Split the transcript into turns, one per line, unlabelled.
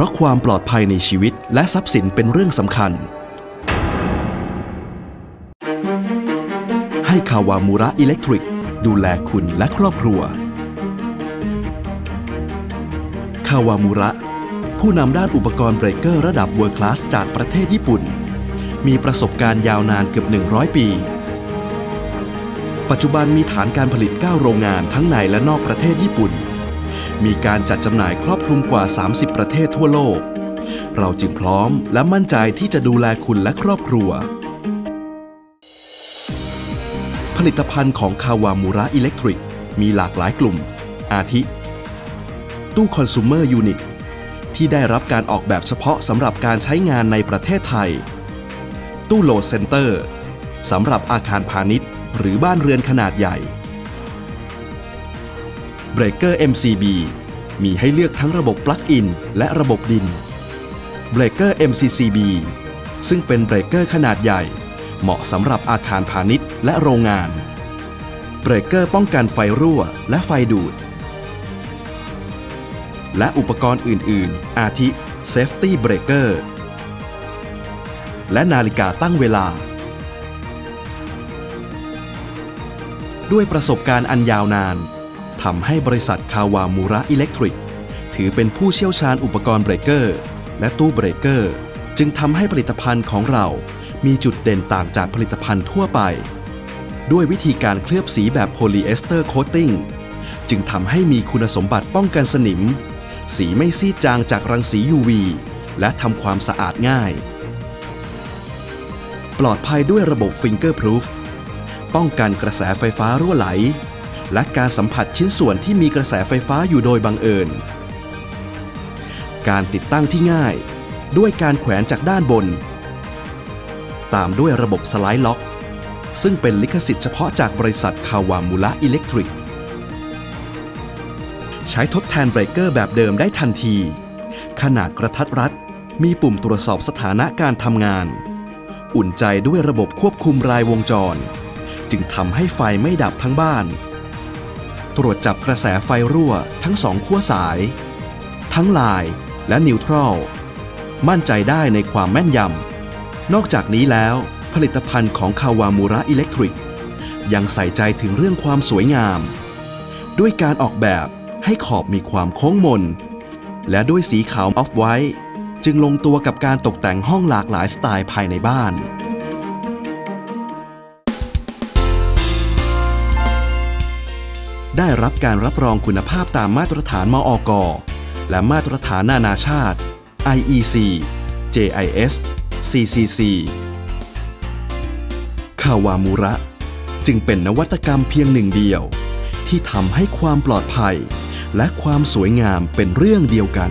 ราะความปลอดภัยในชีวิตและทรัพย์สินเป็นเรื่องสำคัญ ให้คาวามูระอิเล็กทริก ดูแลคุณและครอบครัว คาวามูระ ผู้นำด้านอุปกรณ์เบรกเกอร์ระดับ World Class จากประเทศญี่ปุ่น มีประสบการณ์ยาวนานเกือบ 100 ปี ปัจจุบันมีฐานการผลิต 9 โรงงานทั้งในและนอกประเทศญี่ปุ่น มีการจัดจำหน่ายครอบคลุมกว่า 30 ประเทศทั่วโลก เราจึงพร้อมและมั่นใจที่จะดูแลคุณและครอบครัว ผลิตภัณฑ์ของคาวามูระอิเล็กทริก มีหลากหลายกลุ่ม อาทิ ตู้คอน sumer unit ที่ได้รับการออกแบบเฉพาะสำหรับการใช้งานในประเทศไทย ตู้โหลดเซ็นเตอร์สำหรับอาคารพาณิชย์ หรือบ้านเรือนขนาดใหญ่ เบรกเกอร์ MCB มีให้เลือกทั้งระบบปลั๊กอินและระบบดินเบรกเกอร์ MCCB ซึ่งเป็นเบรกเกอร์ขนาดใหญ่ เหมาะสำหรับอาคารพาณิชย์และโรงงาน เบรกเกอร์ป้องกันไฟรั่วและไฟดูด และอุปกรณ์อื่น ๆ อาทิ Safety Breaker และนาฬิกาตั้งเวลา ด้วยประสบการณ์อันยาวนาน ทำให้บริษัทคาวามูระอิเล็กทริก ถือเป็นผู้เชี่ยวชาญอุปกรณ์เบรกเกอร์และตู้เบรกเกอร์ จึงทำให้ผลิตภัณฑ์ของเรา มีจุดเด่นต่างจากผลิตภัณฑ์ทั่วไป ด้วยวิธีการเคลือบสีแบบโพลีเอสเตอร์โคตติ้งจึงทำให้มีคุณสมบัติป้องกันสนิม สีไม่ซีดจางจากรังสี UV และทำความสะอาดง่าย ปลอดภัยด้วยระบบ Fingerproof ป้องกันกระแสไฟฟ้ารั่วไหล และการสัมผัสชิ้นส่วนที่มีกระแสไฟฟ้าอยู่โดยบังเอิญ การติดตั้งที่ง่าย ด้วยการแขวนจากด้านบน ตามด้วยระบบสไลด์ล็อก ซึ่งเป็นลิขสิทธิ์เฉพาะจากบริษัทคาวามูระอิเล็กทริก ใช้ทดแทนเบรกเกอร์แบบเดิมได้ทันที ขนาดกระทัดรัด มีปุ่มตรวจสอบสถานะการทำงาน อุ่นใจด้วยระบบควบคุมรายวงจร จึงทำให้ไฟไม่ดับทั้งบ้าน ตรวจจับกระแสไฟรั่วทั้งสองขั้วสาย ทั้งลายและนิวทรัลมั่นใจได้ในความแม่นยำ นอกจากนี้แล้วผลิตภัณฑ์ของคาวามูระอิเล็กทริก ยังใส่ใจถึงเรื่องความสวยงาม ด้วยการออกแบบให้ขอบมีความโค้งมน และด้วยสีขาวออฟไวท์จึงลงตัวกับการตกแต่งห้องหลากหลายสไตล์ภายในบ้าน ได้รับการรับรองคุณภาพตามมาตรฐานมอกและมาตรฐานนานาชาติ IEC JIS CCC คาวามูระ จึงเป็นนวัตกรรมเพียงหนึ่งเดียว ที่ทำให้ความปลอดภัย และความสวยงามเป็นเรื่องเดียวกัน